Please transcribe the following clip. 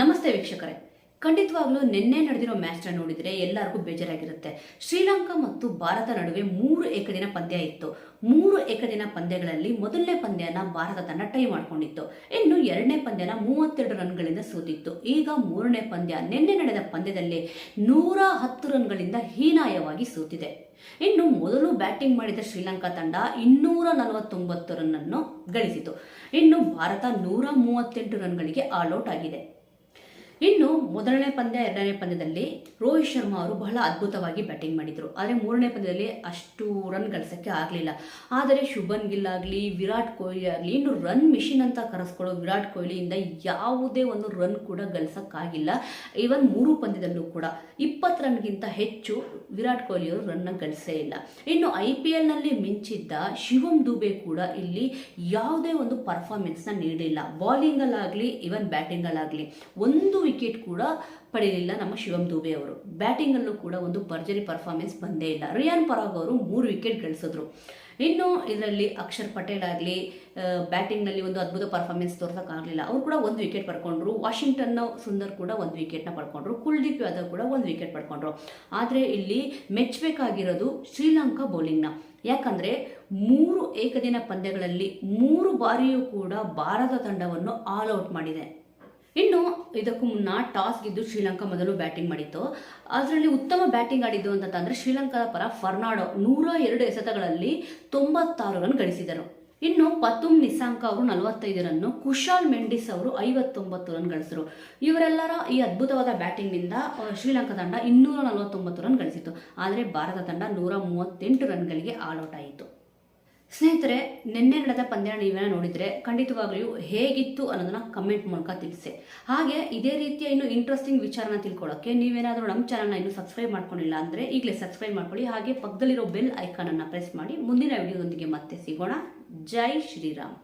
ನಮಸ್ತೆ ವೀಕ್ಷಕರೇ. ಖಂಡಿತವಾಗ್ಲೂ ನಿನ್ನೆ ನಡೆದಿರೋ ಮ್ಯಾಚ್ನ ನೋಡಿದರೆ ಎಲ್ಲರಿಗೂ ಬೇಜಾರಾಗಿರುತ್ತೆ. ಶ್ರೀಲಂಕಾ ಮತ್ತು ಭಾರತ ನಡುವೆ ಮೂರು ಏಕದಿನ ಪಂದ್ಯ ಇತ್ತು. ಮೂರು ಏಕದಿನ ಪಂದ್ಯಗಳಲ್ಲಿ ಮೊದಲನೇ ಪಂದ್ಯನ ಭಾರತ ತಂಡ ಟೈ ಮಾಡ್ಕೊಂಡಿತ್ತು. ಇನ್ನು ಎರಡನೇ ಪಂದ್ಯನ ಮೂವತ್ತೆರಡು ರನ್ಗಳಿಂದ ಸೋತಿತ್ತು. ಈಗ ಮೂರನೇ ಪಂದ್ಯ ನಿನ್ನೆ ನಡೆದ ಪಂದ್ಯದಲ್ಲಿ ನೂರ ಹತ್ತು ರನ್ಗಳಿಂದ ಹೀನಾಯವಾಗಿ ಸೋತಿದೆ. ಇನ್ನು ಮೊದಲು ಬ್ಯಾಟಿಂಗ್ ಮಾಡಿದ ಶ್ರೀಲಂಕಾ ತಂಡ ಇನ್ನೂರ ನಲವತ್ತೊಂಬತ್ತು ರನ್ನನ್ನು ಗಳಿಸಿತು. ಇನ್ನು ಭಾರತ ನೂರ ಮೂವತ್ತೆಂಟು ರನ್ಗಳಿಗೆ ಆಲ್ಔಟ್ ಆಗಿದೆ. ಇನ್ನು ಮೊದಲನೇ ಪಂದ್ಯ, ಎರಡನೇ ಪಂದ್ಯದಲ್ಲಿ ರೋಹಿತ್ ಶರ್ಮಾ ಅವರು ಬಹಳ ಅದ್ಭುತವಾಗಿ ಬ್ಯಾಟಿಂಗ್ ಮಾಡಿದರು. ಆದರೆ ಮೂರನೇ ಪಂದ್ಯದಲ್ಲಿ ಅಷ್ಟು ರನ್ ಗಳಿಸೋಕ್ಕೆ ಆಗಲಿಲ್ಲ. ಆದರೆ ಶುಭನ್ ಗಿಲ್ ಆಗಲಿ, ವಿರಾಟ್ ಕೊಹ್ಲಿ ಆಗಲಿ, ಇನ್ನು ರನ್ ಮಿಷಿನ್ ಅಂತ ಕರೆಸ್ಕೊಳ್ಳೋ ವಿರಾಟ್ ಕೊಹ್ಲಿಯಿಂದ ಯಾವುದೇ ಒಂದು ರನ್ ಕೂಡ ಗಳಿಸೋಕ್ಕಾಗಿಲ್ಲ. ಈವನ್ ಮೂರು ಪಂದ್ಯದಲ್ಲೂ ಕೂಡ ಇಪ್ಪತ್ತು ರನ್ಗಿಂತ ಹೆಚ್ಚು ವಿರಾಟ್ ಕೊಹ್ಲಿ ಅವರು ರನ್ನ ಗಳಿಸೇ ಇಲ್ಲ. ಇನ್ನು ಐ ಪಿ ಎಲ್ನಲ್ಲಿ ಮಿಂಚಿದ್ದ ಶಿವಂ ದುಬೆ ಕೂಡ ಇಲ್ಲಿ ಯಾವುದೇ ಒಂದು ಪರ್ಫಾರ್ಮೆನ್ಸ್ನ ನೀಡಿಲ್ಲ. ಬಾಲಿಂಗಲ್ಲಾಗಲಿ ಈವನ್ ಬ್ಯಾಟಿಂಗಲ್ಲಾಗಲಿ ಒಂದು ವಿಕೆಟ್ ಕೂಡ ಪಡೆಯಲಿಲ್ಲ ನಮ್ಮ ಶಿವಂ ದುಬೆ ಅವರು. ಬ್ಯಾಟಿಂಗಲ್ಲೂ ಕೂಡ ಒಂದು ಭರ್ಜರಿ ಪರ್ಫಾರ್ಮೆನ್ಸ್ ಬಂದೇ ಇಲ್ಲ. ರಿಯಾನ್ ಪರಾಗ್ ಅವರು ಮೂರು ವಿಕೆಟ್ ಗಳಿಸಿದ್ರು. ಇನ್ನು ಇದರಲ್ಲಿ ಅಕ್ಷರ್ ಪಟೇಲ್ ಆಗಲಿ ಬ್ಯಾಟಿಂಗ್ನಲ್ಲಿ ಒಂದು ಅದ್ಭುತ ಪರ್ಫಾರ್ಮೆನ್ಸ್ ಆಗಲಿಲ್ಲ ಅವರು ಕೂಡ ಒಂದು ವಿಕೆಟ್ ಪಡ್ಕೊಂಡ್ರು. ವಾಷಿಂಗ್ಟನ್ ಸುಂದರ್ ಕೂಡ ಒಂದು ವಿಕೆಟ್ನ ಪಡ್ಕೊಂಡ್ರು. ಕುಲ್ದೀಪ್ ಯಾದವ್ ಕೂಡ ಒಂದು ವಿಕೆಟ್ ಪಡ್ಕೊಂಡ್ರು. ಆದರೆ ಇಲ್ಲಿ ಮೆಚ್ಚಬೇಕಾಗಿರೋದು ಶ್ರೀಲಂಕಾ ಬೌಲಿಂಗ್ನ ಯಾಕಂದರೆ ಮೂರು ಏಕದಿನ ಪಂದ್ಯಗಳಲ್ಲಿ ಮೂರು ಬಾರಿಯೂ ಕೂಡ ಭಾರತ ತಂಡವನ್ನು ಆಲ್ ಔಟ್ ಮಾಡಿದೆ. ಇನ್ನು ಇದಕ್ಕೂ ಮುನ್ನ ಟಾಸ್ ಗೆದ್ದು ಶ್ರೀಲಂಕಾ ಮೊದಲು ಬ್ಯಾಟಿಂಗ್ ಮಾಡಿತ್ತು. ಅದರಲ್ಲಿ ಉತ್ತಮ ಬ್ಯಾಟಿಂಗ್ ಆಡಿದ್ದು ಅಂತಂದ್ರೆ ಶ್ರೀಲಂಕಾದ ಪರ ಫರ್ನಾಡೋ ನೂರ ಎರಡು ಎಸೆತಗಳಲ್ಲಿ ತೊಂಬತ್ತಾರು ರನ್ ಗಳಿಸಿದರು. ಇನ್ನು ಪತುಮ್ ನಿಸಾಂಕ ಅವರು ನಲವತ್ತೈದು ರನ್ನು, ಕುಶಾಲ್ ಮೆಂಡಿಸ್ ಅವರು ಐವತ್ತೊಂಬತ್ತು ರನ್ ಗಳಿಸಿದರು. ಇವರೆಲ್ಲರ ಈ ಅದ್ಭುತವಾದ ಬ್ಯಾಟಿಂಗ್ನಿಂದ ಶ್ರೀಲಂಕಾ ತಂಡ ಇನ್ನೂರ ನಲವತ್ತೊಂಬತ್ತು ರನ್ ಗಳಿಸಿತು ಆದರೆ ಭಾರತ ತಂಡ ನೂರ ಮೂವತ್ತೆಂಟು ರನ್ಗಳಿಗೆ ಆಲ್ಔಟ್ ಆಯಿತು ಸ್ನೇಹಿತರೆ, ನಿನ್ನೆ ನಡೆದ ಪಂದ್ಯ ನೀವೇನ ನೋಡಿದರೆ ಖಂಡಿತವಾಗಲೂ ಹೇಗಿತ್ತು ಅನ್ನೋದನ್ನ ಕಮೆಂಟ್ ಮೂಲಕ ತಿಳಿಸಿ. ಹಾಗೆ ಇದೇ ರೀತಿಯ ಇನ್ನು ಇಂಟ್ರೆಸ್ಟಿಂಗ್ ವಿಚಾರನ ತಿಳ್ಕೊಳ್ಳೋಕ್ಕೆ ನೀವೇನಾದರೂ ನಮ್ಮ ಚಾನಲ್ನ ಇನ್ನೂ ಸಬ್ಸ್ಕ್ರೈಬ್ ಮಾಡ್ಕೊಂಡಿಲ್ಲ ಅಂದರೆ ಈಗಲೇ ಸಬ್ಸ್ಕ್ರೈಬ್ ಮಾಡ್ಕೊಳ್ಳಿ. ಹಾಗೆ ಪಕ್ಕದಲ್ಲಿರೋ ಬೆಲ್ ಐಕಾನನ್ನು ಪ್ರೆಸ್ ಮಾಡಿ ಮುಂದಿನ ವಿಡಿಯೋದೊಂದಿಗೆ ಮತ್ತೆ ಸಿಗೋಣ. ಜೈ ಶ್ರೀರಾಮ್.